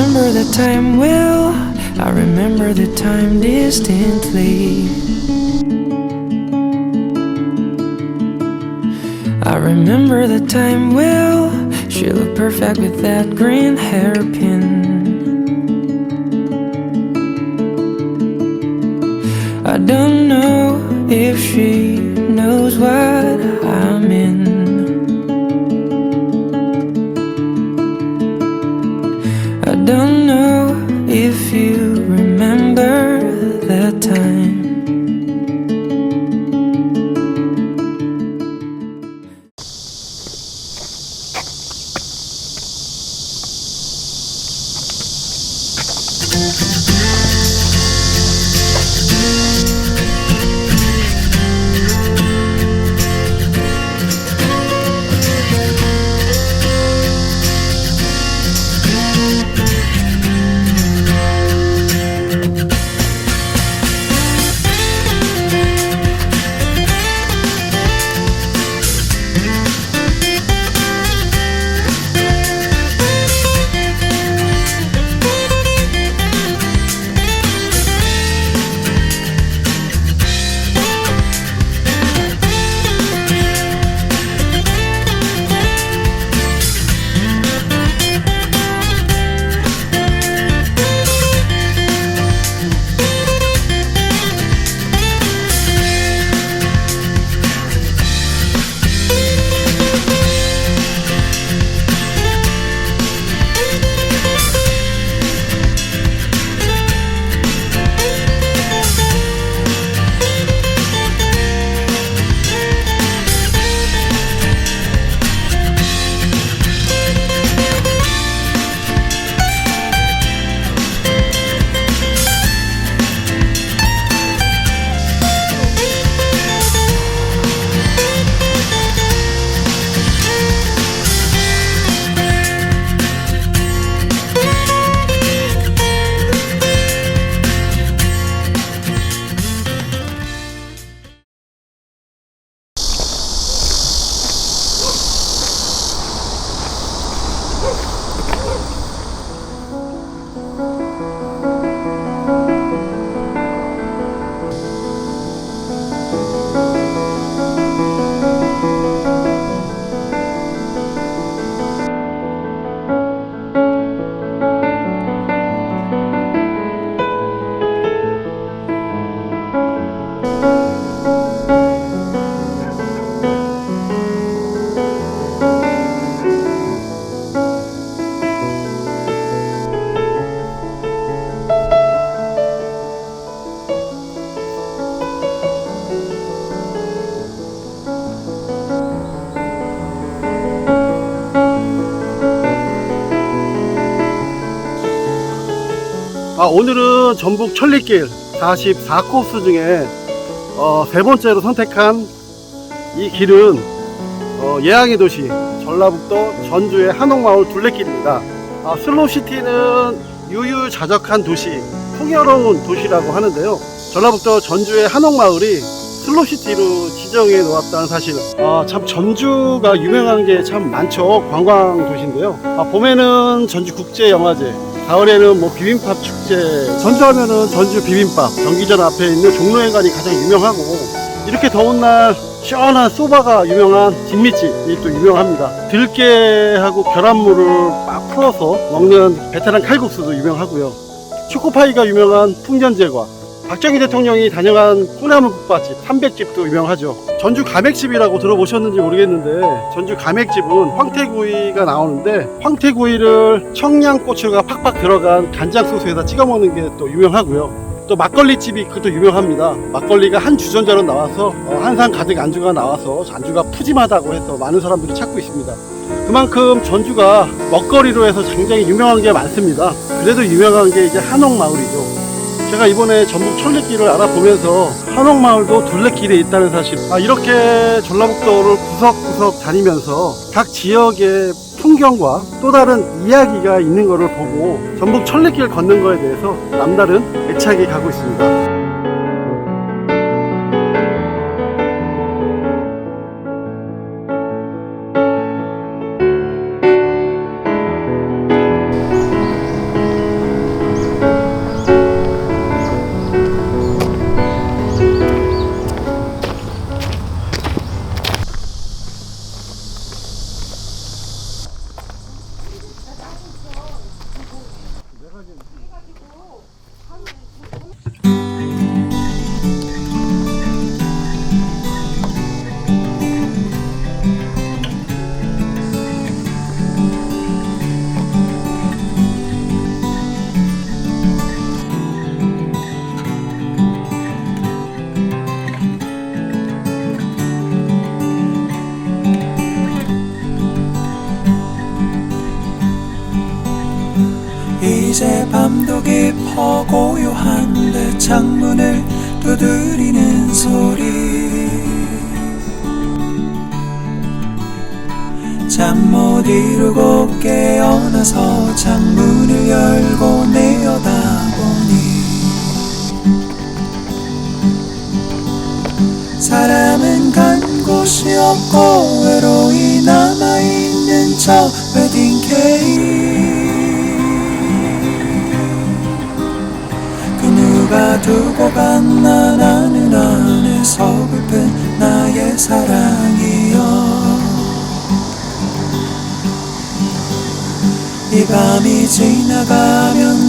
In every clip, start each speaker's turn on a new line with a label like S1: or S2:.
S1: remember the time well, I remember the time distantly. I remember the time well, she looked perfect with that green hairpin. I don't know if she
S2: 오늘은 전북 천리길 44코스 중에 어, 세 번째로 선택한 이 길은 어, 예양의 도시 전라북도 전주의 한옥마을 둘레길입니다. 아, 슬로시티는 유유자적한 도시, 풍요로운 도시라고 하는데요. 전라북도 전주의 한옥마을이 슬로시티로 지정해 놓았다는 사실. 아, 참 전주가 유명한 게 참 많죠. 관광 도시인데요. 아, 봄에는 전주 국제영화제, 가을에는 뭐 비빔밥 축제. 전주하면은 전주 비빔밥, 경기전 앞에 있는 종로회관이 가장 유명하고 이렇게 더운 날 시원한 소바가 유명한 진미집이 또 유명합니다. 들깨하고 계란물을 막 풀어서 먹는 베테랑 칼국수도 유명하고요. 초코파이가 유명한 풍년제과, 박정희 대통령이 다녀간 콩나물 국밥집, 삼백집도 유명하죠. 전주 가맥집이라고 들어보셨는지 모르겠는데 전주 가맥집은 황태구이가 나오는데 황태구이를 청양고추가 팍팍 들어간 간장 소스에다 찍어 먹는 게 또 유명하고요. 또 막걸리집이 그것도 유명합니다. 막걸리가 한 주전자로 나와서 어, 한상 가득 안주가 나와서 안주가 푸짐하다고 해서 많은 사람들이 찾고 있습니다. 그만큼 전주가 먹거리로 해서 굉장히 유명한 게 많습니다. 그래도 유명한 게 이제 한옥마을이죠. 제가 이번에 전북 천리길을 알아보면서 한옥마을도 둘레길에 있다는 사실. 아, 이렇게 전라북도를 구석구석 다니면서 각 지역의 풍경과 또 다른 이야기가 있는 것을 보고 전북 천리길 걷는 거에 대해서 남다른 애착이 가고 있습니다.
S3: 창문을 두드리는 소리. 잠 못 이루고 깨어나서 창문을 열고 내려다보니 사람은 간 곳이 없고 갔나 나는 안에 서글픈 나의 사랑이여. 이 밤이 지나가면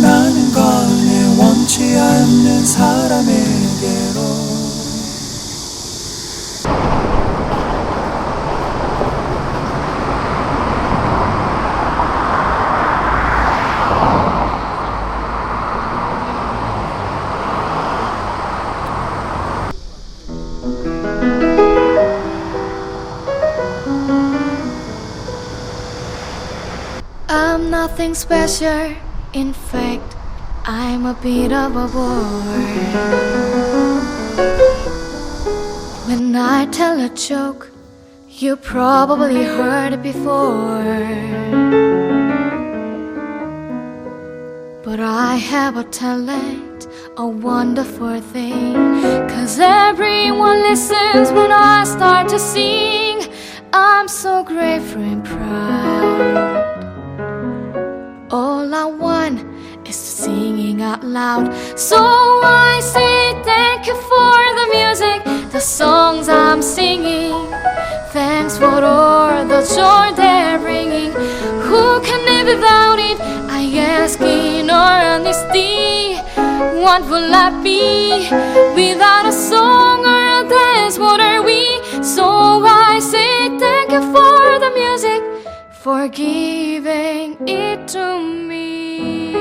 S4: nothing special. In fact, I'm a bit of a bore. When I tell a joke, you probably heard it before. But I have a talent, a wonderful thing. Cause everyone listens when I start to sing. I'm so grateful and proud. All I want is singing out loud. So I say thank you for the music, the songs I'm singing. Thanks for all the joy they're bringing. Who can live without it? I ask in honesty. What will I be without a song or a dance? What for giving it to me.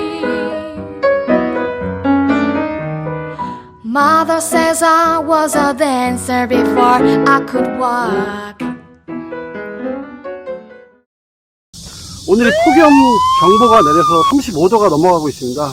S4: Mother says I was a dancer before I could walk.
S2: 오늘이 폭염 경보가 내려서 35도가 넘어가고 있습니다.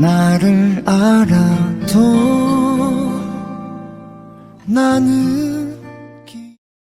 S3: 나를 알아도 나는